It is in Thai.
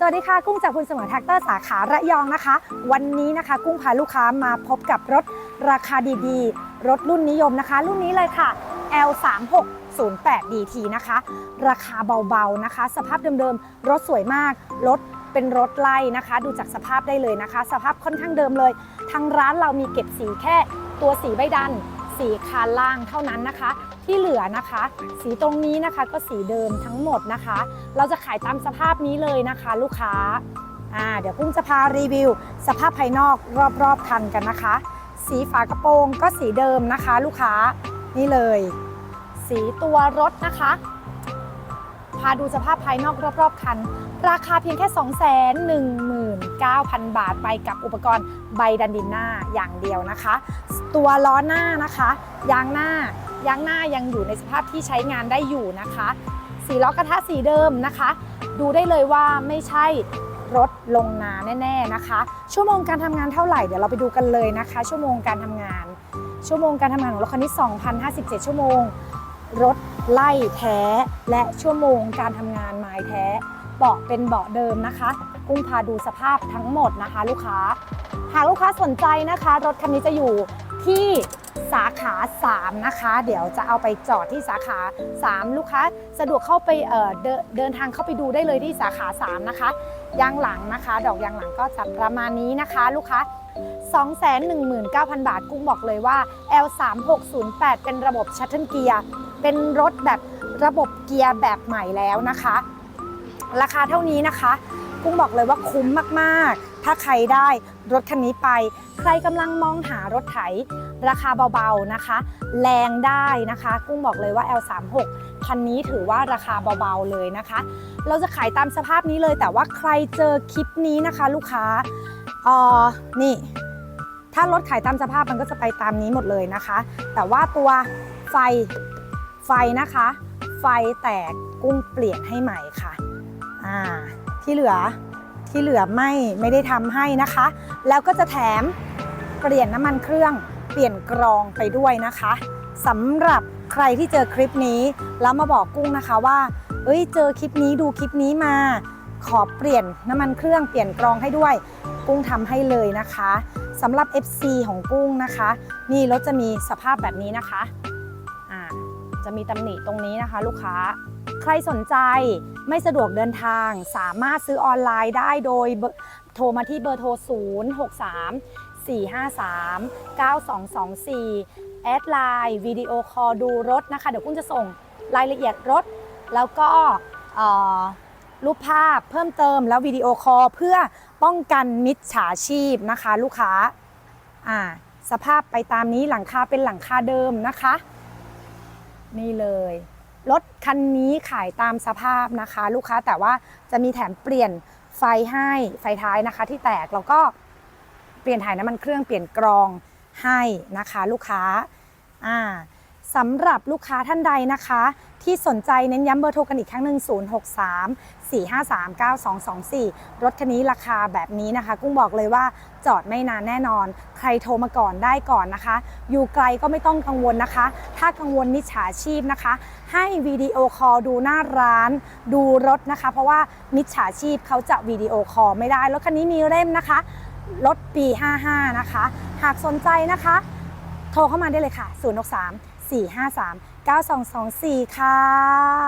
สวัสดีค่ะ กุ้งจากคุณเสมอแท็กเตอร์สาขาระยองนะคะ วันนี้นะคะ กุ้งพาลูกค้ามาพบกับรถราคาดีๆ รถรุ่นนิยมนะคะ รุ่นนี้เลยค่ะ L3608 DT นะคะ ราคาเบาๆนะคะ สภาพเดิมๆ รถสวยมาก รถเป็นรถไล่นะคะ ดูจากสภาพได้เลยนะคะ สภาพค่อนข้างเดิมเลย ทางร้านเรามีเก็บสีแค่ตัวสีใบดัน สีคานล่างเท่านั้นนะคะ ที่เหลือนะคะ สีตรงนี้นะคะก็สีเดิมทั้งหมดนะคะ เราจะขายตามสภาพนี้เลยนะคะ ลูกค้าอ่าเดี๋ยวกุ้งจะพารีวิว สภาพภายนอกรอบๆคันกันนะคะ สีฝากระโปรงก็สีเดิมนะคะ ลูกค้านี่เลย สีตัวรถนะคะ พาดูสภาพภายนอกรอบๆคัน ราคาเพียงแค่ 219,000 บาทไปกับอุปกรณ์ใบดันดินหน้าอย่างเดียวนะคะ ตัวล้อหน้านะคะยางหน้ายางหน้ายังอยู่ในสภาพที่ใช้งานได้อยู่นะคะสีล้อกระทะสีเดิมนะคะ ดูได้เลยว่าไม่ใช่รถลงนาแน่ ๆนะคะ ชั่วโมงการทำงานเท่าไหร่เดี๋ยวเราไปดูกันเลยนะคะ ชั่วโมงการทำงาน ชั่วโมงการทำงานของรถคันนี้2,057 ชั่วโมง รถไล่แท้ และชั่วโมงการทำงานไม้แท้เบาะเป็นเบาะเดิมนะคะกุ้งพาดูสภาพทั้งหมดนะคะ ลูกค้า หากลูกค้าสนใจนะคะ รถคันนี้จะอยู่ที่สาขา 3 นะคะ เดี๋ยวจะเอาไปจอดที่สาขา 3 ลูกค้า สะดวกเข้าไปเเดินเดินทางเข้าไปดูได้เลยที่สาขา 3 นะคะยางหลังนะคะ ดอกยางหลังก็จะประมาณนี้นะคะ ลูกค้า 219,000 บาท กุ้งบอกเลยว่า L3608 เป็นระบบชัตเทิลเกียร์ เป็นรถแบบระบบเกียร์แบบใหม่แล้วนะคะ ราคาเท่านี้นะคะกุ้งบอกเลยว่าคุ้มมากๆ ถ้าใครได้รถคันนี้ไป ใครกำลังมองหารถไถ ราคาเบาๆนะคะ แรงได้นะคะ กุ้งบอกเลยว่า L36 คันนี้ถือว่าราคาเบาๆเลยนะคะ เราจะขายตามสภาพนี้เลย แต่ว่าใครเจอคลิปนี้นะคะ ลูกค้าเอ่อนี่ ถ้ารถขายตามสภาพมันก็จะไปตามนี้หมดเลยนะคะ แต่ว่าตัวไฟ ไฟนะคะ ไฟแตกกุ้งเปลี่ยนให้ใหม่ค่ะอ่าที่เหลือที่เหลือไม่ไม่ได้ทำให้นะคะ แล้วก็จะแถมเปลี่ยนน้ำมันเครื่องเปลี่ยนกรองไปด้วยนะคะสำหรับใครที่เจอคลิปนี้แล้วมาบอกกุ้งนะคะว่าเอ้ยเจอคลิปนี้ดูคลิปนี้มาขอเปลี่ยนน้ำมันเครื่องเปลี่ยนกรองให้ด้วย กุ้งทำให้เลยนะคะสำหรับ FC ของกุ้งนะคะ นี่รถจะมีสภาพแบบนี้นะคะ จะมีตำหนิตรงนี้นะคะ ลูกค้า ใครสนใจไม่สะดวกเดินทาง สามารถซื้อออนไลน์ได้โดยโทรมาที่เบอร์โทร 0 6 3 4 5 3 9 2 2 4 แอดไลน์วิดีโอคอลดูรถนะคะ เดี๋ยวกุ้งจะส่งรายละเอียดรถ แล้วก็รูปภาพเพิ่มเติมแล้ววิดีโอคอลเพื่อป้องกันมิจฉาชีพนะคะ ลูกค้า อ่า สภาพไปตามนี้หลังคาเป็นหลังคาเดิมนะคะ นี่เลยรถคันนี้ขายตามสภาพนะคะ ลูกค้าแต่ว่าจะมีแถมเปลี่ยนไฟให้ไฟท้ายนะคะ ที่แตกแล้วก็เปลี่ยนถ่ายน้ำมันเครื่องเปลี่ยนกรองให้นะคะ ลูกค้าอ่า สำหรับลูกค้าท่านใดนะคะ ที่สนใจเน้นย้ำเบอร์โทรกันอีกครั้งหนึ่ง063 453 9224 รถคันนี้ราคาแบบนี้นะคะ กุ้งบอกเลยว่าจอดไม่นานแน่นอน ใครโทรมาก่อนได้ก่อนนะคะ อยู่ไกลก็ไม่ต้องกังวลนะคะ ถ้ากังวลมิจฉาชีพนะคะ ให้วิดีโอคอลดูหน้าร้าน ดูรถนะคะ เพราะว่ามิจฉาชีพเขาจะวิดีโอคอลไม่ได้ รถคันนี้มีเล่มนะคะ รถปี 55 นะคะ หากสนใจนะคะ โทรเข้ามาได้เลยค่ะ 063 453 9224 ค่ะ